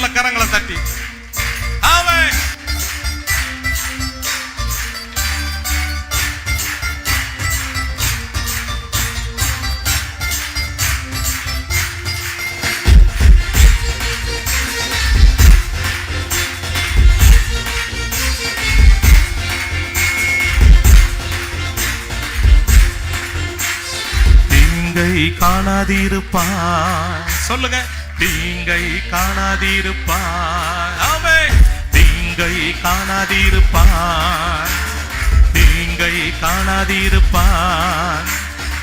நல்ல கரங்களை தட்டி. ஆமென் காணாதிருப்பான். சொல்லுங்க. தீங்கை காணாதிருப்பார். அவை தீங்கை காணாதிருப்பார். தீங்கை காணாதிருப்பார்.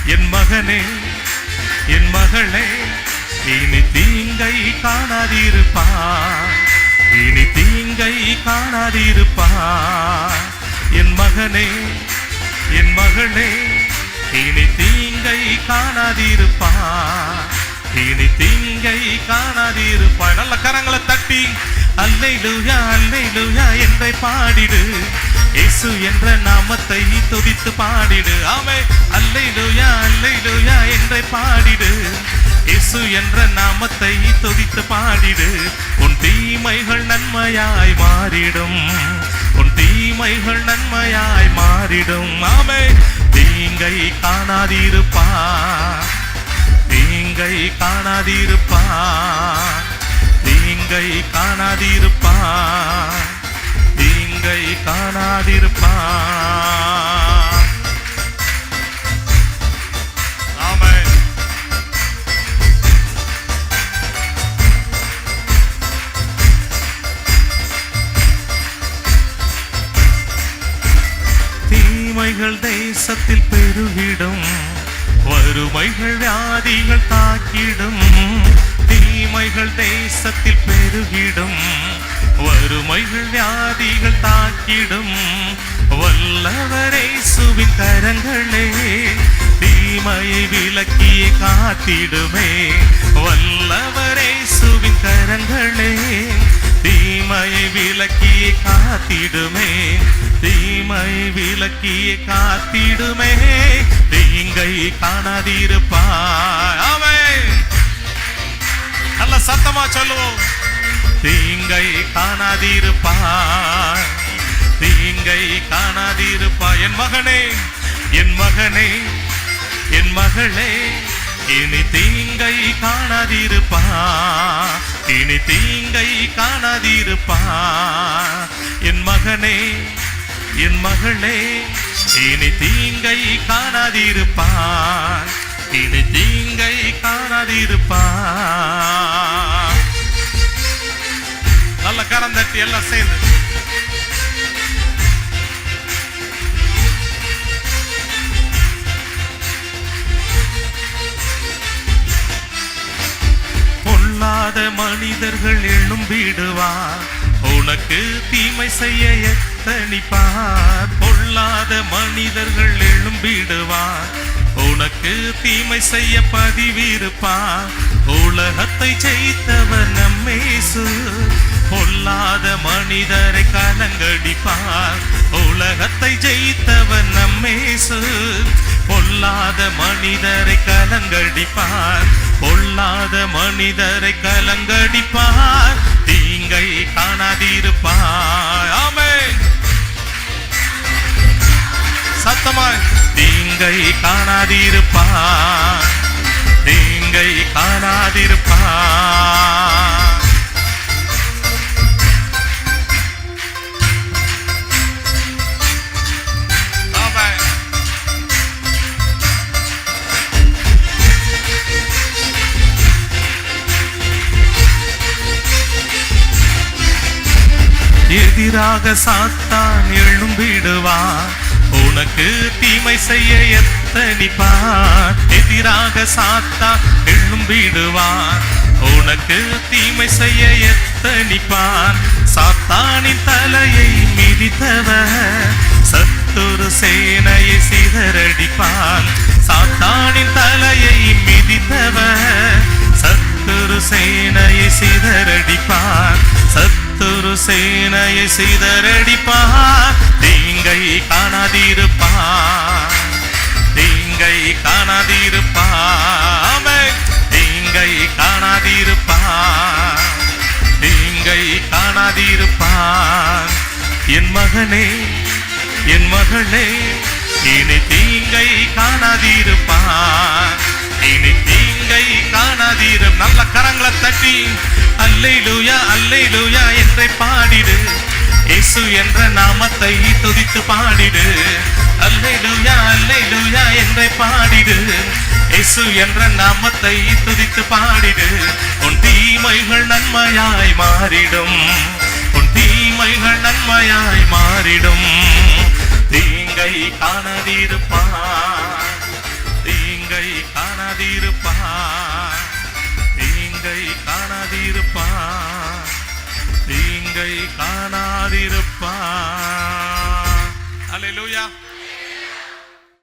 என் மகனே என் மகளே இனி தீங்கை காணாதிருப்பார். இனி தீங்கை காணாதிருப்பார். என் மகனே என் மகளே இனி தீங்கை காணாதிருப்பார். இனி தீங்கை காணாதிருப்பான் நல்ல கரங்களை தட்டி அல்லை லூயா அல்லை லூயா என்றை பாடிடு. இயேசு என்ற நாமத்தை துதித்து பாடிடு. ஆமே அல்லை லூயா என்றை பாடிடு. இயேசு என்ற நாமத்தை துதித்து பாடிடு. உன் தீமைகள் நன்மையாய் மாறிடும். உன் தீமைகள் நன்மையாய் மாறிடும். ஆமே தீங்கை காணாதிருப்பா நீங்கள் காணாதிருப்பான் நீங்கள் காணாதிருப்பான் நீங்கள் காணாதிருப்பான் தீமைகள் தேசத்தில் பெருகிடும். வறுமைகள் வியாதிகள் தாக்கிடும். தீமைகள் தேசத்தில் பெருகிடும். வறுமைகள் வியாதிகள் தாக்கிடும். வல்லவரை சுவின் கரங்களே தீமையை விலக்கிய காத்திடுமே. வல்லவரை சுவின் கரங்களே தீமையை விலக்கிய காத்திடுமே. தீமை விலக்கிய காத்திடுமே. தீங்கை காணாதிருப்பாய். ஆமென். நல்ல சத்தமா சொல்லுவோம். தீங்கை காணாதிருப்பாய். தீங்கை காணாதிருப்பாய். என் மகனே என் மகனே என் மகளே இனி தீங்கை காணாதிருப்பா இனி தீங்கை காணாதிருப்பா என் மகனே என் மகளே இனி தீங்கை காணாதிருப்பா இனி தீங்கை காணாதிருப்பா நல்ல கரம் தட்டி எல்லாம் சேர்ந்து. பொல்லாத மனிதர்கள் எழும்பிடுவார். உனக்கு தீமை செய்ய எத்தனிப்பார் பொல்லாத மனிதர்கள் எழும்பிடுவார். உனக்கு தீமை செய்ய பதிவிருப்பார். உலகத்தை ஜெயித்தவர் நம்மேசு பொல்லாத மனிதரை கலங்கடிப்பார். உலகத்தை ஜெயித்தவர் நம்மேசு பொல்லாத மனிதரை கலங்கடிப்பார். பொல்லாத மனிதரை கலங்கடிப்பார். தீங்கை காணாதிருப்பாய் ஆமே சத்தமாய் தீங்கை காணாதிருப்பார் தீங்கை காணாதிருப்பார் எதிராக சாத்தான் எழும்பிடுவான். உனக்கு தீமை செய்ய எத்தனிப்பான். எதிராக சாத்தான் எழும்பிடுவான். உனக்கு தீமை செய்ய எத்தனிப்பான். சாத்தானின் தலையை மிதித்தவ சத்துரு சேனையை சிதறடிப்பான். சாத்தானின் தலையை மிதித்தவர் சத்துரு சேனையை சிதறடிப்பான். சத்துரு சேனையை சிதறடிப்பான் தீங்கை காணாதிருப்பான் தீங்கை காணாதிருப்பான் தீங்கை காணாதிருப்பான் தீங்கை காணாதிருப்பான் என் மகனே என் மகளே இனி தீங்கை காணாதிருப்பான் இனி தீங்கை காணாதிரு நல்ல கரங்களை தட்டி அல்லேலூயா அல்லேலூயா என்றே பாடிடு. இயேசு என்ற நாமத்தை துதித்து பாடிடு. அல்லேலூயா அல்லேலூயா என்றே பாடிடு. இயேசு என்ற நாமத்தை துதித்து பாடிடு. உன் தீமைகள் நன்மையாய் மாறிடும். உன் தீமைகள் நன்மையாய் மாறிடும். தீங்கை காணாதிருப்பான். தீங்கை காணாதிருப்பான். தீங்கை காணாதிருப்பான் அலையிலூயா